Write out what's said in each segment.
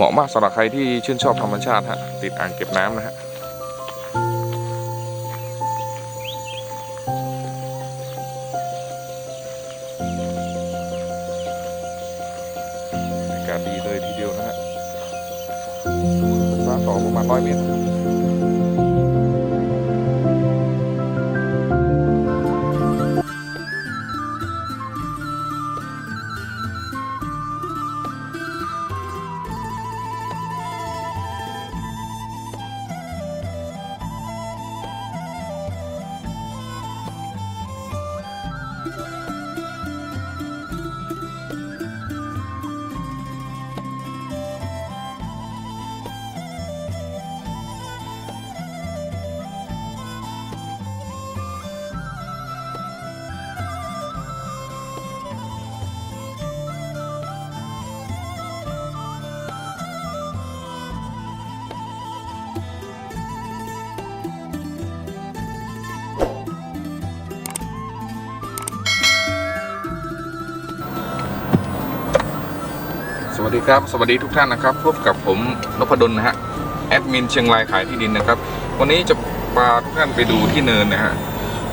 เหมาะมากสำหรับใครที่ชื่นชอบธรรมชาติฮะติดอ่างเก็บน้ำนะฮะ วัสดีครับ สวัสดีทุกท่านนะครับ พบกับผมนพดลนะฮะ แอดมินเชียงรายขายที่ดินนะครับ วันนี้จะพาทุกท่านไปดูที่เนินนะฮะ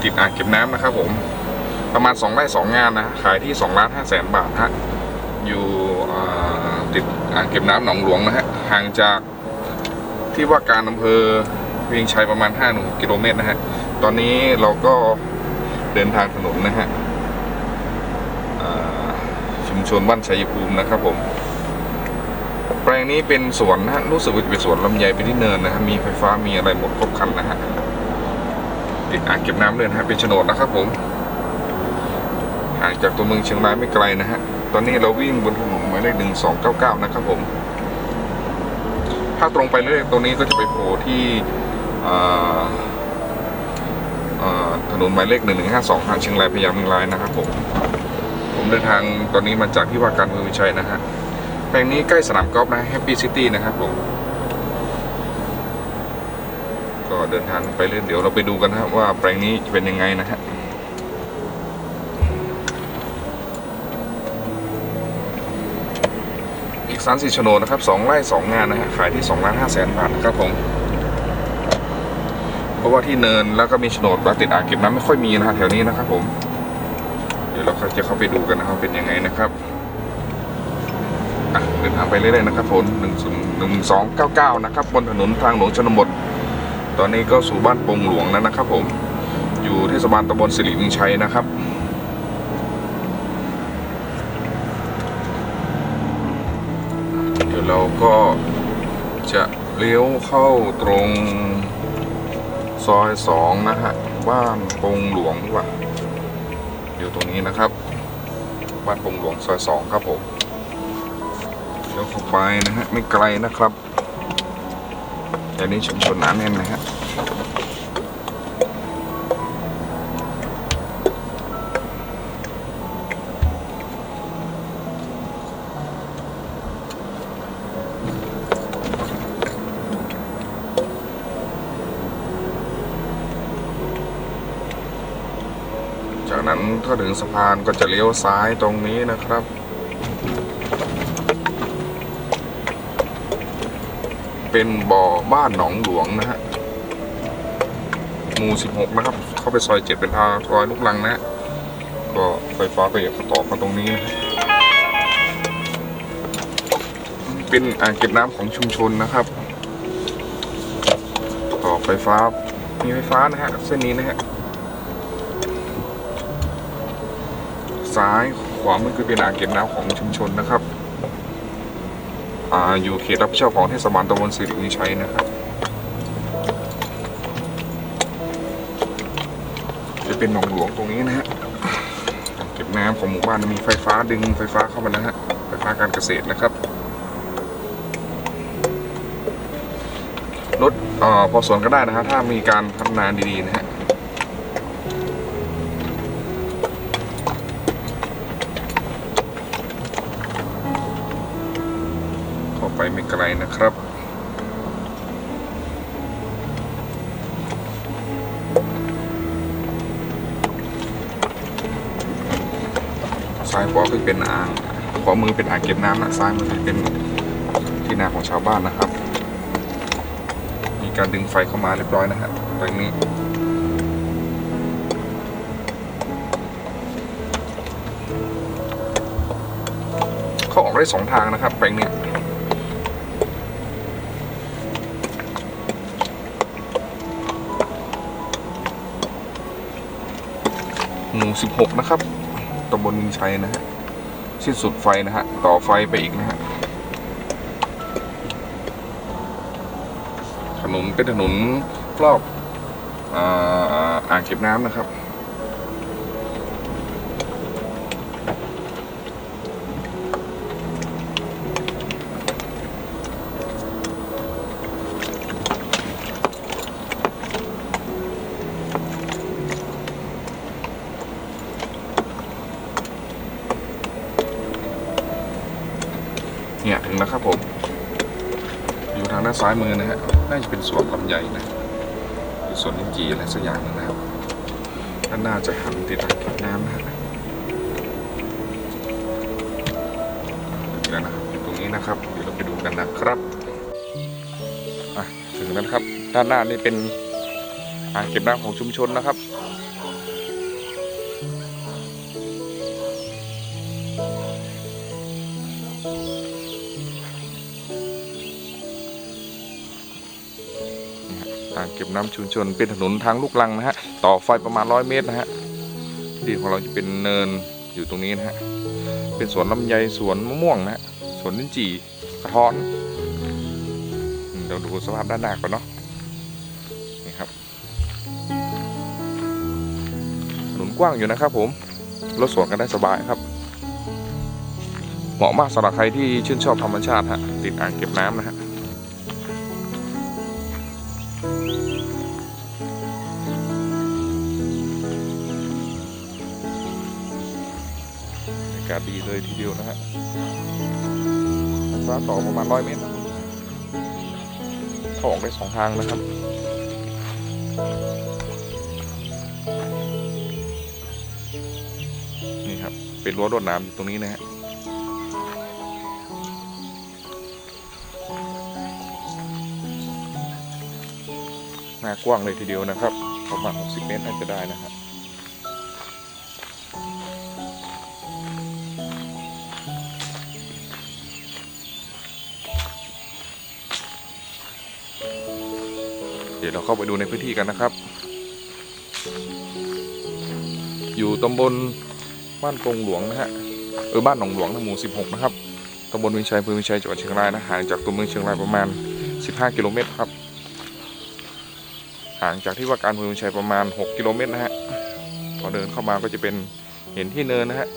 ติดอ่างเก็บน้ำนะครับผม ประมาณ2ไร่2งานนะ ขายที่2ล้าน5แสนบาทฮะ อยู่ติดอ่างเก็บน้ำหนองหลวงนะฮะ ห่างจากที่ว่าการอำเภอเวียงชัยประมาณ5กิโลเมตรนะฮะ ตอนนี้เราก็เดินทางถนนนะฮะชุมชนบ้านชัยภูมินะครับผม แปลงนี้เป็นสวนนะฮะรู้สึกว่าจะเป็นสวนลำไยเป็นที่เนินนะฮะมีไฟฟ้ามีอะไรหมดครบครันนะฮะติดอ่างเก็บน้ำเลยนะฮะเป็นโฉนดนะครับผมห่างจากตัวเมืองเชียงรายไม่ไกลนะฮะตอนนี้เราวิ่งบนถนนหมายเลขหนึ่งสองเก้าเก้านะครับผม ถ้าตรงไปเรื่อยตรงนี้ก็จะไปโผล่ที่ถนนหมายเลขหนึ่งหนึ่งห้าสองทางเชียงรายพยายามเมืองรายนะครับผมผมเดินทางตอนนี้มาจากที่ว่าการเมืองวิชัยนะฮะ แปลงนี้ใกล้สนามกอล์ฟนะแฮปปี้ซิตี้นะครับผม ก็เดินทางไปเรื่อยเดี๋ยวเราไปดูกันนะครับว่าแปลงนี้เป็นยังไงนะฮะอีกสามสี่โฉนดนะครับสองไร่สองงานนะฮะขายที่สองล้านห้าแสนบาทนะครับผมเพราะว่าที่เนินแล้วก็มีโฉนดแล้วติดอ่างเก็บน้ำไม่ค่อยมีนะฮะแถวนี้นะครับผม เดี๋ยวเราจะเข้าไปดูกันนะครับเป็นยังไงนะครับ ดินทางไปเรื่อยๆนะครับผมหนึ่งศูนย์หนึ่งสองเก้าเก้านะครับบนถนนทางหลวงชนบท ตอนนี้ก็สู่บ้านปงหลวงแล้วนะครับ ผม อยู่เทศบาลตำบลสิริวิงชัยนะครับเดี๋ยวเราก็จะเลี้ยวเข้าตรงซอยสองนะฮะบ้านปงหลวงดีกว่าอยู่ตรงนี้นะครับบ้านปงหลวงซอยสองครับผม เดี๋ยวเข้าไปนะฮะ ไม่ไกลนะครับแต่นี้ชุมชนหนาแน่นนะฮะจากนั้นถ้าถึงสะพานก็จะเลี้ยวซ้ายตรงนี้นะครับ เป็นบ่อบ้านหนองหลวงนะฮะหมู่16 นะครับ เข้าไปซอย7เป็นทางรอยลูกลังนะ ก็ไฟฟ้าก็อยากต่อมาตรงนี้นะเป็นอ่างเก็บน้ำของชุมชนนะครับ ต่อไฟฟ้า มีไฟฟ้านะฮะเส้นนี้นะฮะ ซ้ายขวามือคือเป็นอ่างเก็บน้ำของชุมชนนะครับ อยู่เขตรับผิดชอบของเทศบาลตำบลสิริวิชัยนะครับ จะเป็นหนองหลวงตรงนี้นะฮะเก็บน้ำของหมู่บ้านมีไฟฟ้าดึงไฟฟ้าเข้ามานะฮะไฟฟ้าการเกษตรนะครับรถพอสวนก็ได้นะฮะถ้ามีการพัฒนาดีๆนะฮะ ไปไม่ไกลนะครับซ้ายขวาคือเป็นอ่างขวามือเป็นอ่างเก็บน้ำนะซ้ายมือเป็นที่นาของชาวบ้านนะครับ มีการดึงไฟเข้ามาเรียบร้อยนะฮะตรงนี้เขาออกได้สองทางนะครับแปลงเนี้ย หมู่สิบหกนะครับตำบลมินชัยนะฮะสิ้นสุดไฟนะฮะต่อไฟไปอีกนะฮะถนนเป็นถนนรอบอ่าอ่างเก็บน้ำนะครับ เนี่ยถึงแล้วครับผม อยู่ทางด้านซ้ายมือนะฮะ น่าจะเป็นสวนลำไยนะหรือสวนลิ้นจีอะไรสักอย่างนึงนะครับด้านหน้าจะหันติดอ่างเก็บน้ำนะฮะแล้วนะครับตรงนี้นะครับ เดี๋ยวเราไปดูกันนะครับอะถึงแล้วครับ ด้านหน้านี่เป็นอ่างเก็บน้ำของชุมชนนะครับ อ่างเก็บน้ำชุมชนเป็นถนนทางลูกลังนะฮะต่อไฟประมาณร้อยเมตรนะฮะที่ของเราจะเป็นเนินอยู่ตรงนี้นะฮะเป็นสวนลำไยสวนมะม่วงนะฮะสวนลิ้นจี่กระท้อนเดี๋ยวดูสภาพด้านหน้าก่อนเนาะนี่ครับถนนกว้างอยู่นะครับผมรถสวนกันได้สบายครับ เหมาะมากสำหรับใครที่ชื่นชอบธรรมชาติฮะติดอ่างเก็บน้ำนะฮะากาศดีเลยทีเดียวนะฮะฟ้าต่อประมาณร้อยเมตรนะเขาออกได้สองทางนะครับนี่ครับ เป็นรั้วรวดน้ำอยู่ตรงนี้นะฮะหน้ากว้างเลยทีเดียวนะครับ ประมาณ 60 เมตรน่าจะได้นะครับ เดี๋ยวเราเข้าไปดูในพื้นที่กันนะครับ อยู่ตำบลบ้านปงหลวงนะฮะเออบ้านหนองหลวงหมู่ 16 นะครับตำบลวิชัยอำเภอวิชัยจังหวัดเชียงรายนะห่างจากตัวเมืองเชียงรายประมาณ 15 กิโลเมตรครับ ห่างจากที่ว่าการอำเภอวิชัยประมาณ 6 กิโลเมตรนะฮะพอเดินเข้ามาก็จะเป็นเห็นที่เนินนะฮะ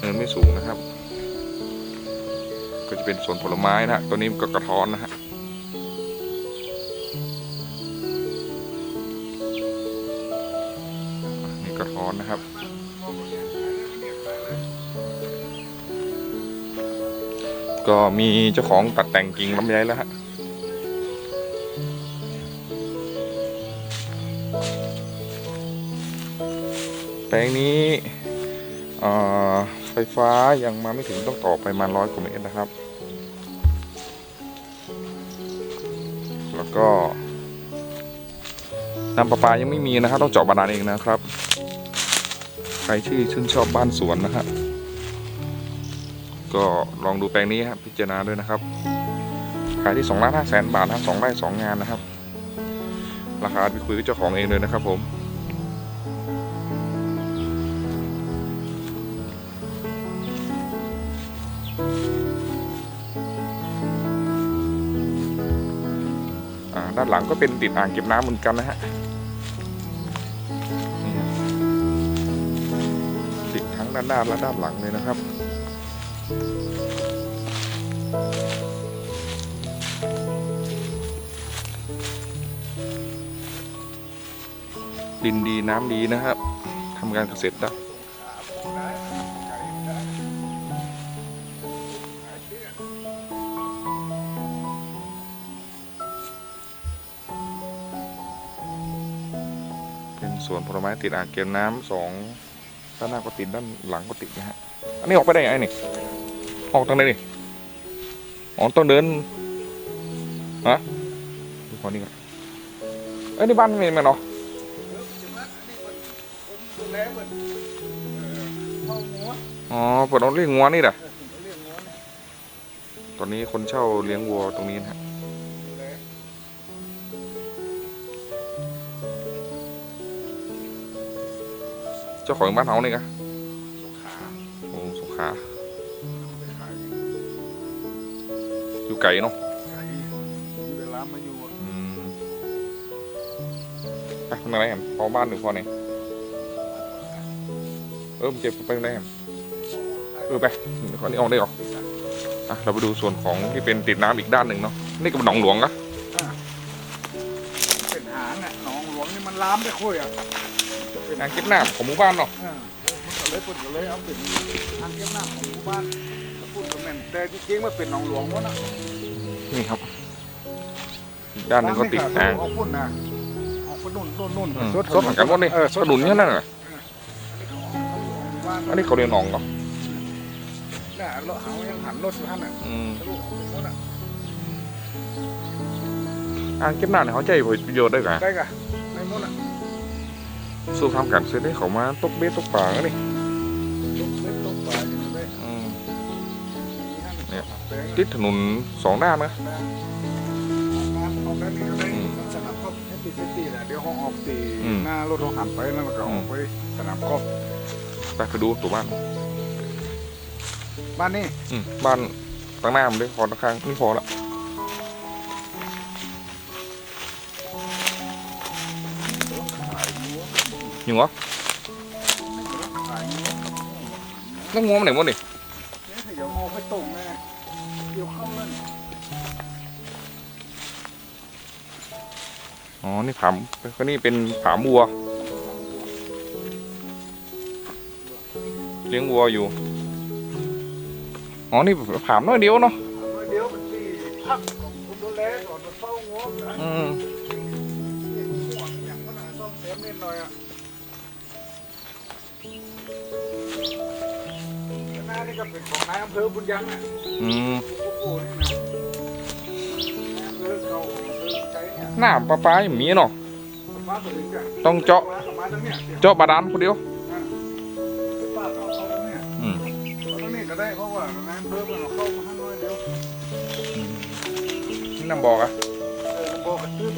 เนินไม่สูงนะครับ ก็จะเป็นสวนผลไม้นะฮะตัวนี้ก็กระท้อนนะฮะ อนนะครับ ก็มีเจ้าของตัดแต่งกิ่งลำไยแล้วฮะแปลงนี้ไฟฟ้ายังมาไม่ถึงต้องต่อไปมาร้อยกว่าเมตรนะครับ แล้วก็น้ำประปายังไม่มีนะครับ ต้องเจาะบาดาลเองนะครับ รที่ชื่นชอบบ้านสวนนะครับก็ลองดูแปลงนี้ครับพิจารณาด้วยนะครับ ขายที่2ล้าน5แสนบาทนะสองไร่สองงานนะครับ ราคาไปคุยกับเจ้าของเองเลยนะครับผมด้านหลังก็เป็นติดอ่างเก็บน้ำเหมือนกันนะฮะ ทั้งด้านหน้าและด้านหลังเลยนะครับ ดินดีน้ำดีนะครับทำการเกษตรได้เป็นสวนผลไม้ติดอ่างเก็บน้ำสอง ด้านหน้าก็ติดด้านหลังก็ติดนะฮะอันนี้ออกไปได้ยังไงนี่ออกตรงไหนนี่อ๋อต้องเดินฮะดูพอนี่ก่อนเอ้ยนี่บ้านนี่มันเนาะอ๋อเปิดเอาเลี้ยงงัวนี่แหละตอนนี้คนเช่าเลี้ยงวัวตรงนี้นะฮะ จ้าของบ้านเฮานี่กะโอ้สุขาอยู่ไกลเนาะเวลามาอยู่อืมไปทำอะไรกันพอบ้านหรือพอไหนเออมันเจ็บไปไหนกันเออไปขอนี้ออกได้หรออะเราไปดูส่วนของที่เป็นติดน้ำอีกด้านหนึ่งเนาะนี่ก็เป็นหนองหลวงนะเป็นหางอะหนองหลวงนี่มันล้ามได้ค่อยอะจะ เป็นอ่างเก็บน้ำของหมู่บ้านเนาะอ่ามันก็เลยปุ่นก็เลยเอาเป็นทางเก็บน้ำของหมู่บ้านแล้วปุ่นก็แม่นแต่จริงๆมันเป็นหนองหลวงวะนะนี่ครับอีกด้านหนึ่งก็ติดอ่างเอาปุ่นนะเอาปุ่นนู่นนู่นนู่นอืมสดเหมือนกันหมดนี่เออสนุนเนี่ยนั่นน่ะบ้านอันนี้เขาเรียกหนองเหรอน่ะรถหายังหันรถอยู่ท่านน่ะอืมทะลุออกไปหมดอะอ่างเก็บน้ำเนี่ยเขาใจประโยชน์ได้กะได้กะได้หมดอะ สู้ทำกันเสร็จได้เขามาตกเบ็ดตกปลากันนี่เล็กตกปลาอยู่ได้อืมนี่ฮะเนี่ยติดถนนสองด้านนะเอาแบบนี้ก็ได้สนามกอล์ฟให้ตีเซตีแหละเดี๋ยวห้องออกตีหน้ารถเขาหันไปแล้วมันก็ออกไปสนามกอล์ฟไปไปดูตัวบ้าน บ้านนี้อืมบ้านตั้งหน้ามันด้วยพอข้างนี่พอละ อยู่เหรอขายเงี้ยแล้วงัวมันไหนหมดนี่เดี๋ยวเอาไปต้มแม่เดี๋ยวเข้านั่นอ๋อ นี่ผามก็นี่เป็นผามวัว เลี้ยงวัวอยู่ อ๋อ นี่ผามน้อยเดียวเนาะเดียวมันตีพักของคุณดูแลก่อนมันเฝ้างัวนะอืมห่วงอย่างมันน่ะซ่อมแซมนิดหน่อยอะ เป็นของนายอำเภอบุญยังอะอืมโอ้โหนี่นะนายอำเภอเขาอำเภอใจเนี่ยหน้าปลาปลาอย่างมีเนาะป้าตัวนี้จ้ะต้องเจาะป้ากับมาตั้งเนี่ยเจาะบาดาลคนเดียวป้าเอาเข้าตรงเนี่ยอืม เอาตรงนี้ก็ได้เพราะว่านายอำเภอมันเอาเข้ามาให้น้อยเดียวนี่น้ำบอกอะเออบอกกันตื้น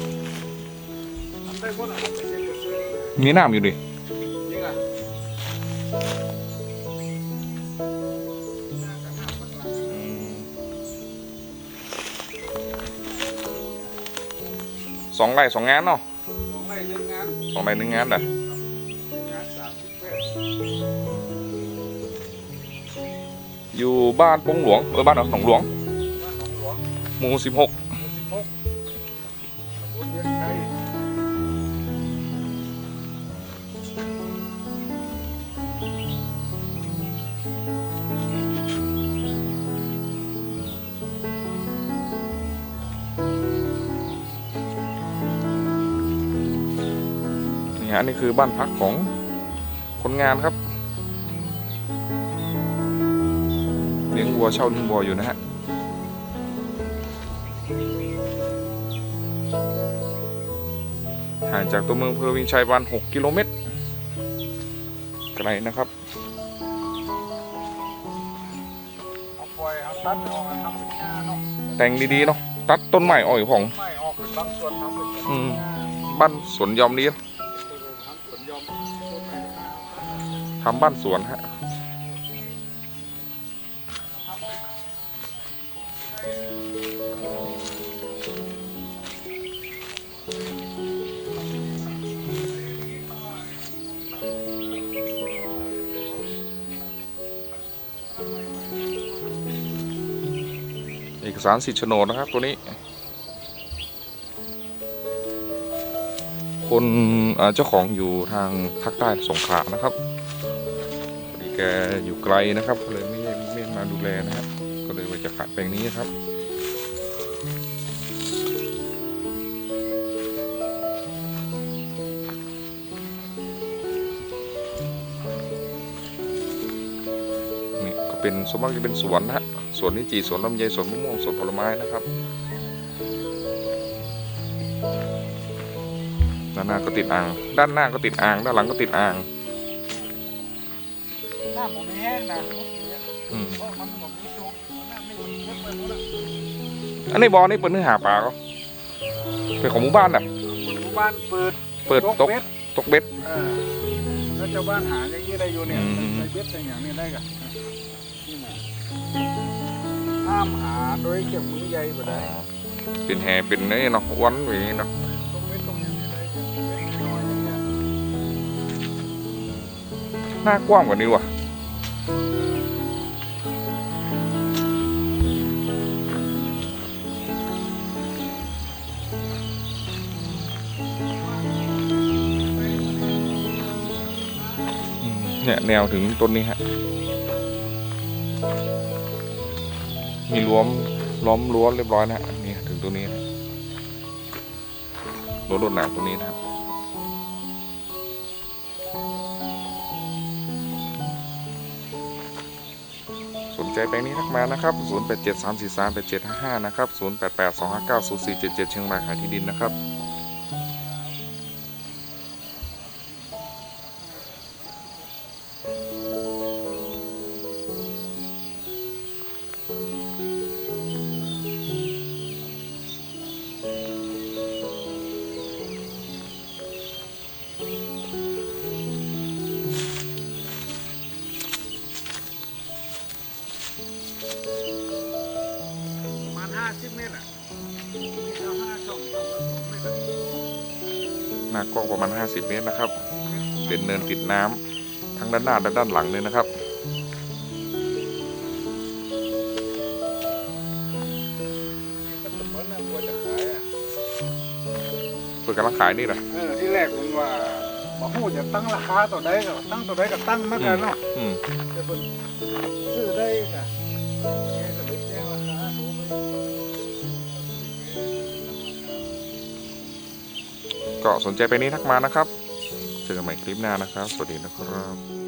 ทำได้หมดอะไม่ใช่ก็ซื้อมีน้ำอยู่ดิ สองไร่สองงานเนาะของไรเรื่องงานสองไร่หนึ่งงานเด้องานสามสิบแปดอยู่บ้านปงหลวงเออบ้านหนองหลวงบ้านหนองหลวงหมู่สิบหก นี่ฮะนี่คือบ้านพักของคนงานครับ เลี้ยงวัวเช่าเลี้ยงวัวอยู่นะฮะห่างจากตัวเมืองเพอวิงชัยประมาณ6กิโลเมตรไกลนะครับเอาปล่อยเอาตัดเอาทำป็นงานเนาะแต่งดีๆเนาะตัดต้นไม้อ้อยของ บ้านสวนยอมนี้ ทำบ้านสวนฮะเอกสารสิทธิ์โฉนดนะครับ ตัวนี้ คนเจ้าของอยู่ทางภาคใต้สงขลานะครับ แกอยู่ไกลนะครับ ก็เลยไม่ได้ม่มาดูแลนะครับ ก็เลยว่าจะขายแปลงนี้ครับนี่ก็เป็นสวนมากจะเป็นสวนนะฮะสวนนิจีสวนลำไยสวนมะม่วงสวนผลไม้นะครับด้านหน้าก็ติดอ่าง ด้านหน้าก็ติดอ่าง ด้านหลังก็ติดอ่าง หน้าหมองไม่แห้งนะอืมเพราะมันหมองไม่ชุกหน้าไม่เล็กไปหมดละอันนี้บอนี่เปิดเนื้อหาปลาก็เป็นของหมู่บ้านน่ะ หมู่บ้านเปิดเปิดตกเบ็ดตกเบ็ด เออแล้วชาวบ้านหาอย่างนี้ได้อยู่เนี่ยอืม ใส่เบ็ดใส่อย่างนี้ได้กันนี่นะห้ามหาโดยเก็บมือใหญ่บ่ได้ เป็นแห่เป็นนี่เนาะวันอย่างนี้เนาะตรงเบ็ดตรงอย่างนี้ได้เก็บเบ็ดน้อยๆอย่างเงี้ย หน้ากว้างกว่านี้ว่ะ เนี่ยแนวถึงต้นนี้ฮะ มีล้อมล้อมรั้วเรียบร้อยนะฮะนี่ถึงตัวนี้นะรั้วรวดหนามตรงนี้นะครับสนใจแปลงนี้ทักมานะครับ 0873438755 นะครับ 0882590477 เชียงรายขายที่ดินนะครับ หน้ากว้างประมาณ 50 เมตรนะครับ เป็นเนินติดน้ำทั้งด้านหน้าและด้านหลังเลยนะครับก็สมมตินะวัวจะขายอะเปิดกำลังขายนี่แหละเออที่แรกมันว่าบ่ฮู้จะตั้งราคาต่อใดก็ตั้งต่อใดก็ตั้งมากันเนาะ ก็สนใจไปนี้ทักมานะครับ เจอกันใหม่คลิปหน้านะครับ สวัสดีนะครับ